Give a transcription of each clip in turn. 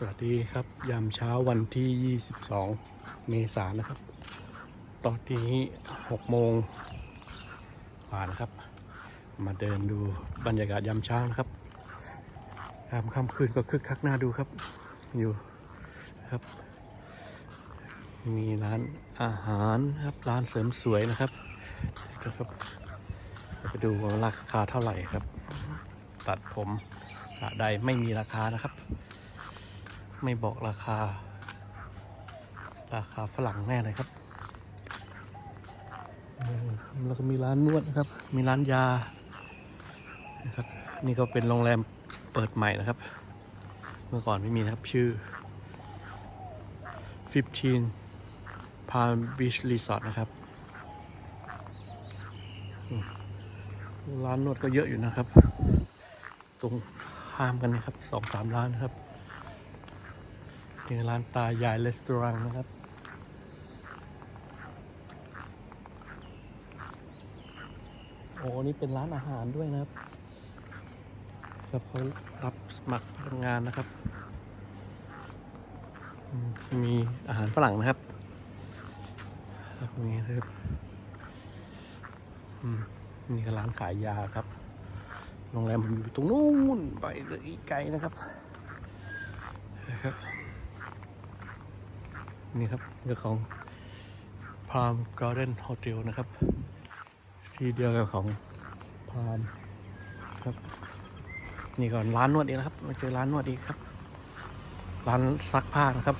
สวัสดีครับ ยามเช้าวันที่ 22 เมษายนนะครับ ตอนนี้6โมงกว่านะครับ มาเดินดูบรรยากาศยามเช้านะครับยามค่ำคืนก็คึกคักน่าดูครับ อยู่ครับ มีร้านอาหารครับ ร้านเสริมสวยนะครับนะครับไปดูว่าราคาเท่าไหร่ครับ ตัดผมสระใดไม่มีราคานะครับ ไม่บอกราคา ราคาฝรั่งแน่เลยครับเออแล้วก็มีร้านนวดนะครับ มีร้านยานะครับ นี่ก็เป็นโรงแรมเปิดใหม่นะครับ เมื่อก่อนไม่มีนะครับชื่อ 15 Palm Beach Resort นะครับอืมร้านนวดก็เยอะอยู่นะครับ ตรงข้ามกันนะครับสองสามร้านนะครับ นี่ร้านตายายรีสตอรังนะครับ โอ้นี่เป็นร้านอาหารด้วยนะครับครับเขารับสมัครพนักงานนะครับ มีอาหารฝรั่งนะครับครับมีนะครับอืมนี่ก็ร้านขายยาครับ โรงแรมอยู่ตรงนู้นไปเลยอีกไกลนะครับนะครับ นี่ครับเรื่องของ Palm Garden Hotel นะครับ ที่เดียวกับของ Palm ครับ นี่ก่อนร้านนวดอีกนะครับมาเจอร้านนวดอีกครับ ร้านซักผ้านะครับ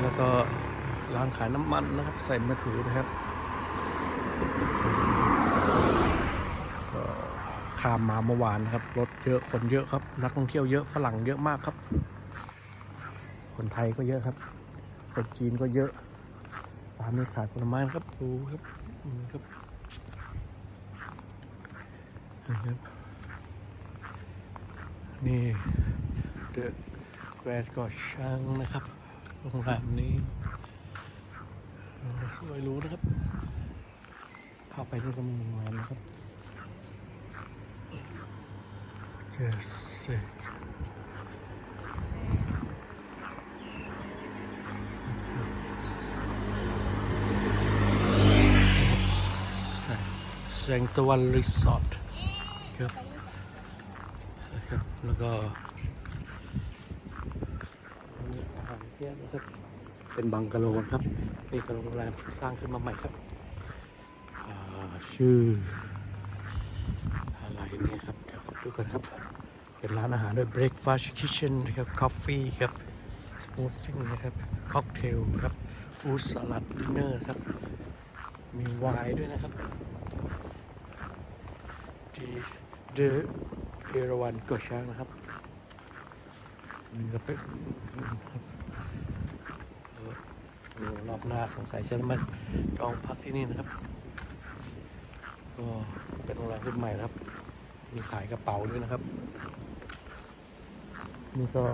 แล้วก็ร้านขายน้ำมันนะครับ ใส่มือถือนะครับก็ข้ามมาเมื่อวานนะครับรถเยอะคนเยอะครับ นักท่องเที่ยวเยอะฝรั่งเยอะมากครับ คนไทยก็เยอะครับคนจีนก็เยอะร้านนี้ขายผลไม้ครับดูครับนี่ครับนี่ครับนี่เดอะแกรดกอชังนะครับโรงแรมนี้เออสวยรู้นะครับ เข้าไปนี่ก็มีโรงแรมนะครับเจอเสร็จ แสงตะวันรีสอร์ทครับนะครับ แล้วก็มีอาหารเที่ยงนะครับ เป็นบังกะโลครับนี่คือโรงแรมสร้างขึ้นมาใหม่ครับชื่ออะไรเนี่ยครับ เดี๋ยวขอดูกันครับ เป็นร้านอาหารด้วย breakfast kitchen นะครับ coffee ครับ smoothing นะครับ cocktail ครับ food salad dinner ครับ มีไวน์ด้วยนะครับ ที่เดอเอราวันกอช้างนะครับนี่ก็เป็นรออเดี๋ยวรอบหน้าสงสัยฉันมาจองพักที่นี่นะครับก็เป็นโรงแรมขึ้นใหม่นะครับ มีขายกระเป๋าด้วยนะครับ นี่ก็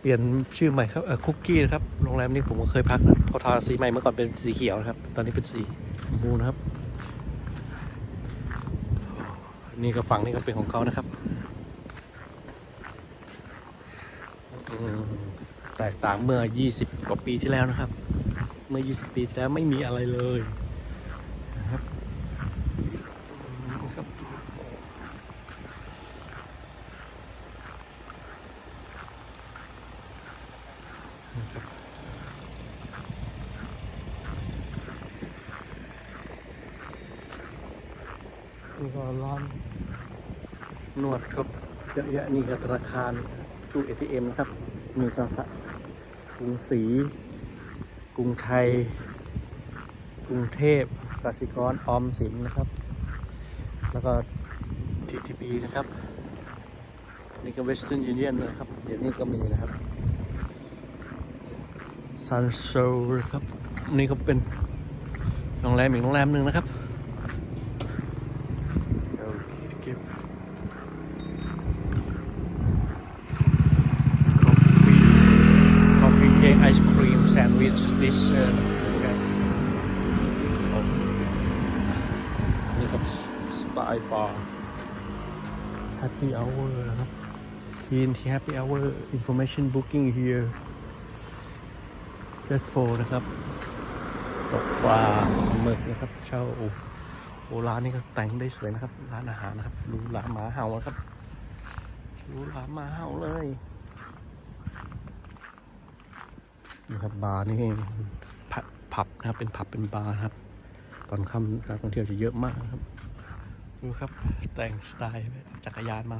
เปลี่ยนชื่อใหม่ครับคุกกี้นะครับ โรงแรมนี้ผมก็เคยพักนะเขาทาสีใหม่เมื่อก่อนเป็นสีเขียวนะครับ ตอนนี้เป็นสีชมพูนะครับ นี่ก็ฝั่งนี้ก็เป็นของเขานะครับ แตกต่างเมื่อ 20 กว่าปีที่แล้วนะครับ เมื่อ 20 ปีที่แล้วไม่มีอะไรเลยนะครับก็ร้าน นวดครับเยอะแยะนี่ก็ธนาคารตู้ ATM นะครับ มีสาขากรุงศรีกรุงไทย กรุงเทพกสิกรออมสินนะครับ แล้วก็ TTB นะครับนี่ก็ Western Union นะครับ เดี๋ยวนี้ก็มีนะครับ Sun Show ครับ นี่ก็เป็นโรงแรมอีกโรงแรมหนึ่งนะครับโอเคเก็บ coffee coffee cake ice cream นี่ครับสปายบาร์ Happy Hour นะครับ Teen Happy Hour Information Booking here just for นะครับตกปลาหมึกนะครับ เช่าโอ้ร้านนี้ก็แต่งได้สวยนะครับ ร้านอาหารนะครับดูร้านหมาเห่านะครับดูร้านหมาเห่าเลย นะครับบาร์นี่ผับนะครับเป็นผับเป็นบาร์ครับ ตอนค่ำนักท่องเที่ยวจะเยอะมากครับดูครับแต่งสไตล์จักรยานมา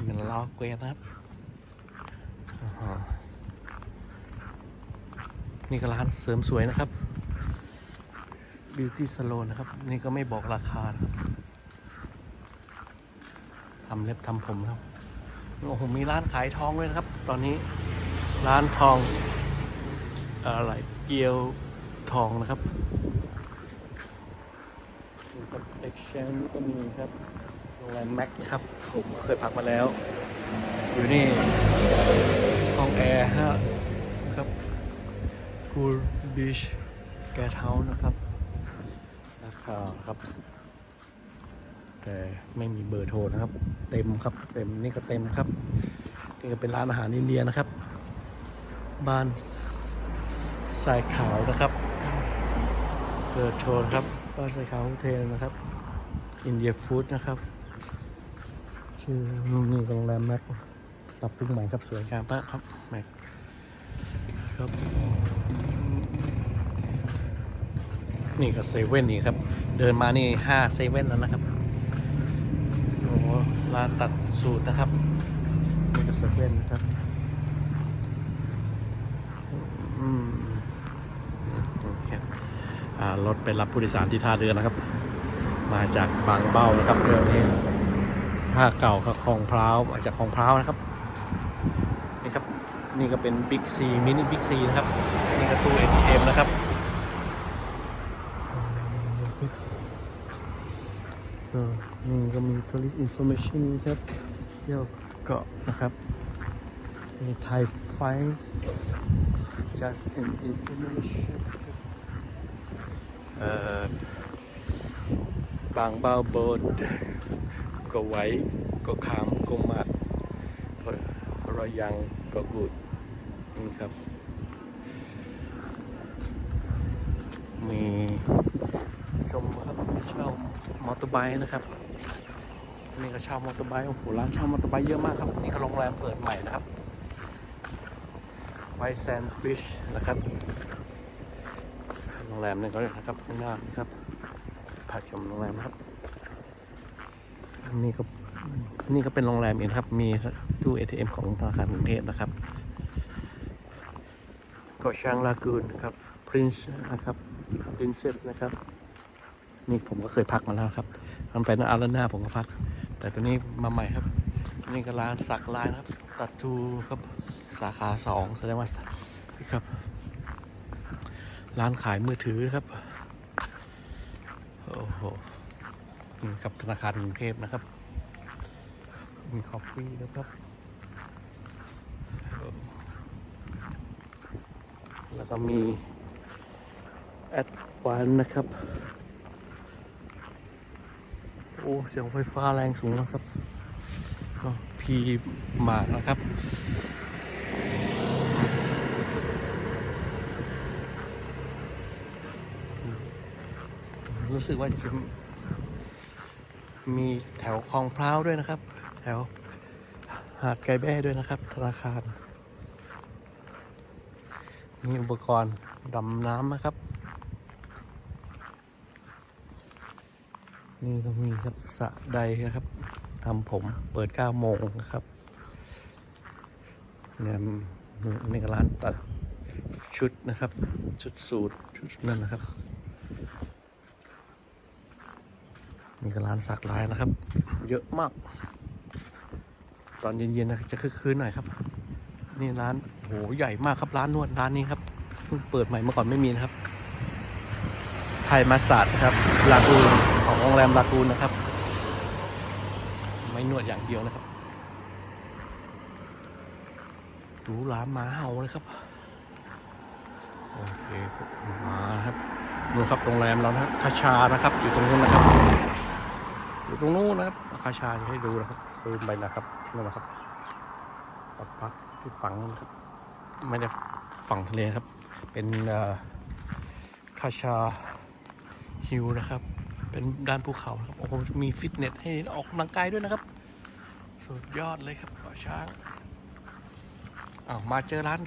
เหมือนล้อเกวียนนะครับนี่ก็ร้านเสริมสวยนะครับ Beauty Salon นะครับ นี่ก็ไม่บอกราคาครับทำเล็บทำผมครับโอ้โหมีร้านขายทองด้วยนะครับ ตอนนี้ร้านทอง อะไรเกียวทองนะครับกับ Exchange ก็มีครับโรงแรมแม็กนะครับ ผมเคยพักมาแล้ว อยู่นี่ห้องแอร์ฮะครับ Cool Beach Guest House นะครับราคาครับ แต่ไม่มีเบอร์โทรนะครับ เต็มครับ เต็มนี่ก็เต็มครับนี่ก็เป็นร้านอาหารอินเดียนะครับ บ้าน ทรายขาวนะครับเบอร์โทรนครับบ้านทรายขาวโฮเทลนะครับ อินเดียฟู้ดนะครับชื่อนี่โรงแรมแม็กปรับปรุงใหม่ครับสวยงามมากครับแม็กครับนี่ก็เซเว่นนี่ครับ เดินมานี่ห้าเซเว่นแล้วนะครับโอ้ร้านตัดสูตรนะครับนี่ก็เซเว่นนะครับ อืม รถไปรับผู้โดยสารที่ท่าเรือนะครับ มาจากบางเบ้านะครับเรือนี้ท่าเก่าครับคลองพร้าวมาจากคลองพร้าวนะครับนี่ครับนี่ก็เป็นบิ๊กซีมินิบิ๊กซีนะครับนี่ก็ตู้ ATM นะครับก็นี่ก็มี tourist information ครับเที่ยวเกาะนะครับมีไทยไฟ just an information เอ่อ บางเบาโบดก็ไว้ก็ขามก็มากรอยยังก็กูดนี่ครับ มีชมครับเช่ามอเตอร์ไบค์นะครับนี่ก็เช่ามอเตอร์ไบค์โอ้โหร้านเช่ามอเตอร์ไบค์เยอะมากครับ นี่ก็โรงแรมเปิดใหม่นะครับไวแซนด์บิชนะครับ โรงแรมนี่ก็นะครับข้างหน้านะครับพาชมโรงแรมนะครับนี่ก็นี่ก็เป็นโรงแรมเองครับ มีตู้ ATM ของธนาคารกรุงเทพนะครับเกาะช้างลากูนครับ Prince นะครับ Princess นะครับ นี่ผมก็เคยพักมาแล้วครับทำไปนอาราน่าผมก็พัก แต่ตัวนี้มาใหม่ครับ นี่ก็ร้านสักลายนะครับ ตัดทูครับ สาขาสองแสดงว่าครับ ร้านขายมือถือครับ โอ้โหนี่ครับธนาคารกรุงเทพนะครับ มีคอฟฟี่นะครับ แล้วก็มีแอดวานนะครับ โอ้เสียงไฟฟ้าแรงสูงแล้วครับพีมานะครับ รู้สึกว่าจะมีแถวคลองพร้าวด้วยนะครับ แถวหาดไกแบ้ด้วยนะครับ ธนาคาร มีอุปกรณ์ดำน้ำนะครับ นี่ก็มีครับสระใดนะครับทำผมเปิด9โมงนะครับเนี่ยนี่ร้านตัดชุดนะครับ ชุดสูทชุดนั่นนะครับ นี่ก็ร้านสักลายนะครับ เยอะมาก ตอนเย็นๆนะจะคึกคืนหน่อยครับ นี่ร้านโหใหญ่มากครับร้านนวดร้านนี้ครับเพิ่งเปิดใหม่เมื่อก่อนไม่มีนะครับ ไทยมาสาดนะครับลากูนของโรงแรมลากูนนะครับ ไม่นวดอย่างเดียวนะครับหรูหราหมาเห่าเลยครับ โอเคมาครับ ดูครับโรงแรมเรานะครับคาชานะครับ อยู่ตรงนู้นนะครับ อยู่ตรงนู้นนะครับคาชาจะให้ดูนะครับซูมไปนะครับนั่นนะครับปักพักที่ฝังนะครับ ไม่ได้ฝั่งทะเลครับ เป็นคาชาฮิลนะครับ เป็นด้านภูเขาครับโอ้โหมีฟิตเนสให้ออกกำลังกายด้วยนะครับ สุดยอดเลยครับเกาะช้างอ้าวมาเจอร้าน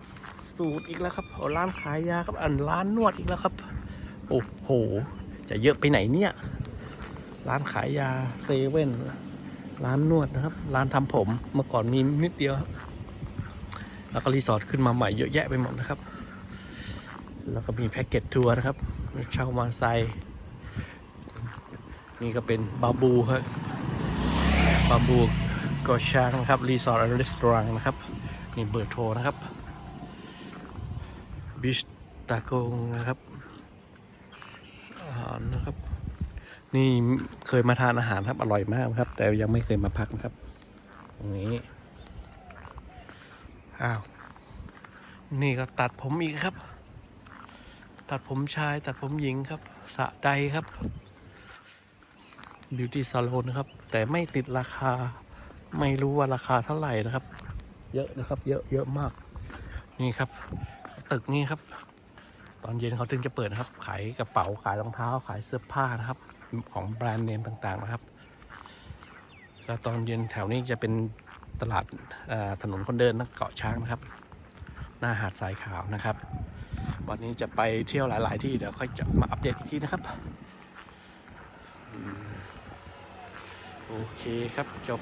สูตรอีกแล้วครับร้านขายยาครับอันร้านนวดอีกแล้วครับ โอ้โห จะเยอะไปไหนเนี่ย ร้านขายยาเซเว่น ร้านนวดนะครับ ร้านทำผมเมื่อก่อนมีนิดเดียว แล้วก็รีสอร์ทขึ้นมาใหม่เยอะแยะไปหมดนะครับ แล้วก็มีแพ็กเกจทัวร์นะครับ เช่ามาไซนี่ก็เป็นบาบูครับบาบูกอช้างนะครับ รีสอร์ทและรีสอร์ทนะครับ นี่เบอร์โทรนะครับบิชตากงนะครับอาหารนะครับ นี่เคยมาทานอาหารครับอร่อยมากครับ แต่ยังไม่เคยมาพักนะครับ ตรงนี้ อ้าว นี่ก็ตัดผมอีกครับ ตัดผมชายตัดผมหญิงครับสะใดครับบิวตี้ซาลอนนะครับ แต่ไม่ติดราคา ไม่รู้ว่าราคาเท่าไหร่นะครับ เยอะนะครับ เยอะเยอะมาก นี่ครับ ตึกนี้ครับ ตอนเย็นเขาถึงจะเปิดนะครับ ขายกระเป๋าขายรองเท้าขายเสื้อผ้านะครับ ของแบรนด์เนมต่างๆนะครับ แล้วตอนเย็นแถวนี้จะเป็นตลาดถนนคนเดินนะเกาะช้างนะครับ หน้าหาดทรายขาวนะครับ วันนี้จะไปเที่ยวหลาย ๆ ที่เดี๋ยวค่อยจะมาอัปเดตอีกทีนะครับโอเคครับจบ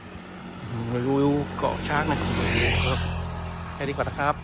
รีวิวเกาะช้างนะครับแค่นี้ก่อนนะครับ